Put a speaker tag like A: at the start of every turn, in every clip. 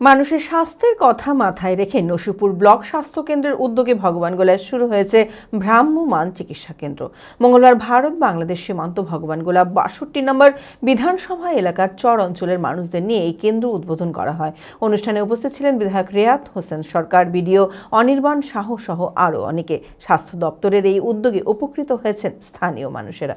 A: মানুষের স্বাস্থ্যের কথা মাথায় রেখে নসিপুর ব্লক স্বাস্থ্য কেন্দ্রের উদ্যোগে ভগবানগোলায় শুরু হয়েছে ভ্রাম্যমান চিকিৎসা কেন্দ্র। মঙ্গলবার ভারত বাংলাদেশ সীমান্ত ভগবানগোলা বাষট্টি নম্বর বিধানসভা এলাকার চর অঞ্চলের মানুষদের নিয়ে এই কেন্দ্র উদ্বোধন করা হয়। অনুষ্ঠানে উপস্থিত ছিলেন বিধায়ক রেয়াত হোসেন সরকার, বিডিও অনির্বাণ শাহ সহ আরও অনেকে। স্বাস্থ্য দপ্তরের এই উদ্যোগে উপকৃত হয়েছেন স্থানীয় মানুষেরা।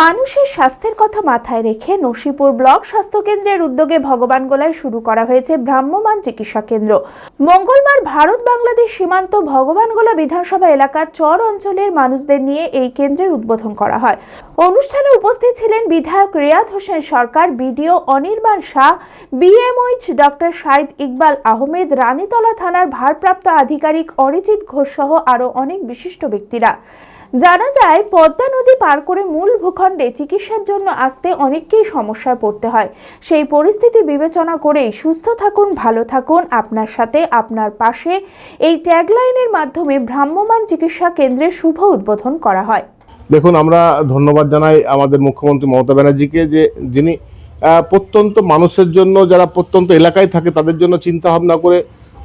B: মানুষের স্বাস্থ্যের কথা মাথায় রেখে নসিপুর ব্লক স্বাস্থ্য কেন্দ্রের উদ্যোগে ভগবানগোলায় শুরু করা হয়েছে ভ্রাম্যমান চিকিৎসা কেন্দ্র। মঙ্গলবার ভারত বাংলাদেশ সীমান্ত ভগবানগোলা বিধানসভা এলাকার চর অঞ্চলের মানুষদের নিয়ে এই কেন্দ্রের উদ্বোধন করা হয়। অনুষ্ঠানে উপস্থিত ছিলেন বিধায়ক Riyad Hossain Sarkar, BDO Anirban Shah BMOH doctor Shahid Iqbal Ahmed, Ranitala থানার ভারপ্রাপ্ত আধিকারিক অরিজিৎ ঘোষ সহ আরও অনেক বিশিষ্ট ব্যক্তিরা। জানা যায়, পদ্মা নদী পার করে মূল ভূখণ্ডে চিকিৎসার জন্য আসতে অনেককেই সমস্যায় পড়তে হয়। সেই পরিস্থিতি বিবেচনা করেই সুস্থ থাকুন, ভালো থাকুন। আপনার সাথে, আপনার পাশে এই ট্যাগলাইনের মাধ্যমে ভ্রাম্যমান চিকিৎসা কেন্দ্রের শুভ উদ্বোধন করা হয়।
C: দেখুন, আমরা ধন্যবাদ জানাই আমাদের মুখ্যমন্ত্রী মমতা ব্যানার্জিকে যে যিনি প্রত্যন্ত মানুষের জন্য, যারা প্রত্যন্ত এলাকায় থাকে, তাদের জন্য চিন্তা ভাবনা করে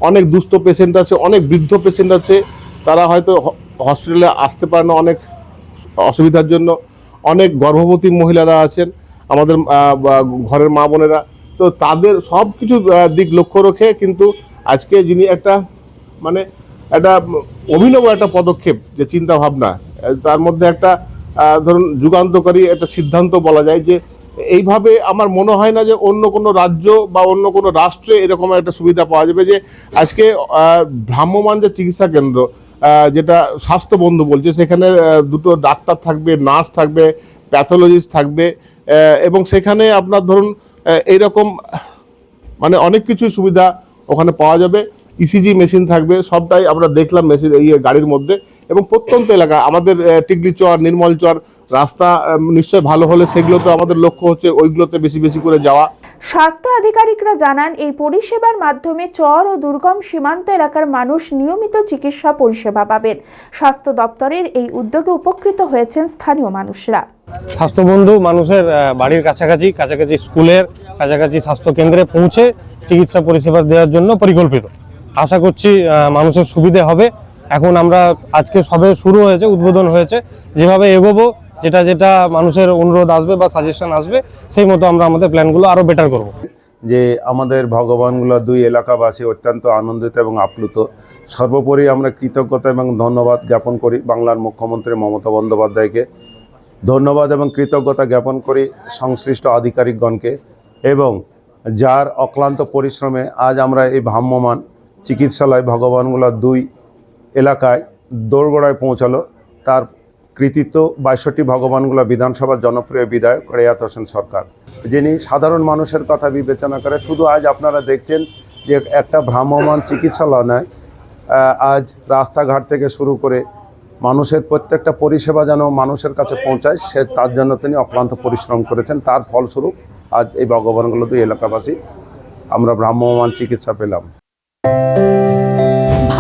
C: অনেক দুস্থ পেশেন্ট আছে, অনেক বৃদ্ধ পেশেন্ট আছে। তারা হয়তো হসপিটালে আসতে পারে না অনেক অসুবিধার জন্য। অনেক গর্ভবতী মহিলারা আছেন, আমাদের ঘরের মা বোনেরা। তো তাদের সব কিছু দিক লক্ষ্য রেখে কিন্তু আজকে যিনি একটা মানে একটা অভিনব একটা পদক্ষেপ, যে চিন্তা ভাবনা তার মধ্যে একটা ধরুন যুগান্তকারী একটা সিদ্ধান্ত বলা যায় যে এইভাবে আমার মনে হয় না যে অন্য কোনো রাজ্য বা অন্য কোনো রাষ্ট্রে এরকম একটা সুবিধা পাওয়া যাবে যে আজকে ভ্রাম্যমান যে চিকিৎসা কেন্দ্র যেটা স্বাস্থ্য বন্ধু বলছে, সেখানে দুটো ডাক্তার থাকবে, নার্স থাকবে, প্যাথোলজিস্ট থাকবে এবং সেখানে আপনার ধরুন এইরকম মানে অনেক কিছু সুবিধা ওখানে পাওয়া যাবে। ইসিজি মেশিন থাকবে, সবটাই আমরা দেখলাম মেশিন এই গাড়ির মধ্যে। এবং প্রত্যন্ত এলাকা, আমাদের টিকলি চর, নির্মল চর, রাস্তা নিশ্চয় ভালো হলে সেগুলো তো আমাদের লক্ষ্য হচ্ছে ওইগুলোতে বেশি বেশি করে যাওয়া।
B: স্বাস্থ্য আধিকারিকরা জানান, এই পরিষেবার মাধ্যমে চর ও দুর্গম সীমান্ত এলাকার মানুষ নিয়মিত চিকিৎসা পরিষেবা পাবেন। স্বাস্থ্য দপ্তরের এই উদ্যোগে উপকৃত হয়েছেন স্থানীয় মানুষরা।
D: স্বাস্থ্যবন্ধু মানুষের বাড়ির কাছাকাছি কাছাকাছি স্কুলের, কাছাকাছি স্বাস্থ্য কেন্দ্রে পৌঁছে চিকিৎসা পরিষেবা দেওয়ার জন্য পরিকল্পিত। আশা করছি মানুষের সুবিধে হবে। এখন আমরা আজকে সবে শুরু হয়েছে, উদ্বোধন হয়েছে। যেভাবে এগোবো যেটা যেটা মানুষের অনুরোধ আসবে বা সাজেশন আসবে, সেই মতো আমরা আমাদের প্ল্যানগুলো আরও বেটার করব।
E: যে আমাদের ভগবানগুলো দুই এলাকাবাসী অত্যন্ত আনন্দিত এবং আপ্লুত। সর্বোপরি আমরা কৃতজ্ঞতা এবং ধন্যবাদ জ্ঞাপন করি বাংলার মুখ্যমন্ত্রী মমতা বন্দ্যোপাধ্যায়কে। ধন্যবাদ এবং কৃতজ্ঞতা জ্ঞাপন করি সংশ্লিষ্ট আধিকারিকগণকে এবং যার অক্লান্ত পরিশ্রমে আজ আমরা এই ভ্রাম্যমান চিকিৎসালয় ভগবানগুলা দুই এলাকায় দোরগোড়ায় পৌঁছালো। তার কৃতিত্ব বাইষট্টি ভগবানগুলা বিধানসভার জনপ্রিয় বিধায়ক রেয়াত হোসেন সরকার, যিনি সাধারণ মানুষের কথা বিবেচনা করে শুধু আজ আপনারা দেখছেন যে একটা ভ্রাম্যমান চিকিৎসালয় নয় আজ রাস্তাঘাট থেকে শুরু করে মানুষের প্রত্যেকটা পরিষেবা যেন মানুষের কাছে পৌঁছায়, সে তার জন্য তিনি অক্লান্ত পরিশ্রম করেছেন। তার ফলস্বরূপ আজ এই ভগবানগুলো দুই এলাকাবাসী আমরা ভ্রাম্যমান চিকিৎসা পেলাম।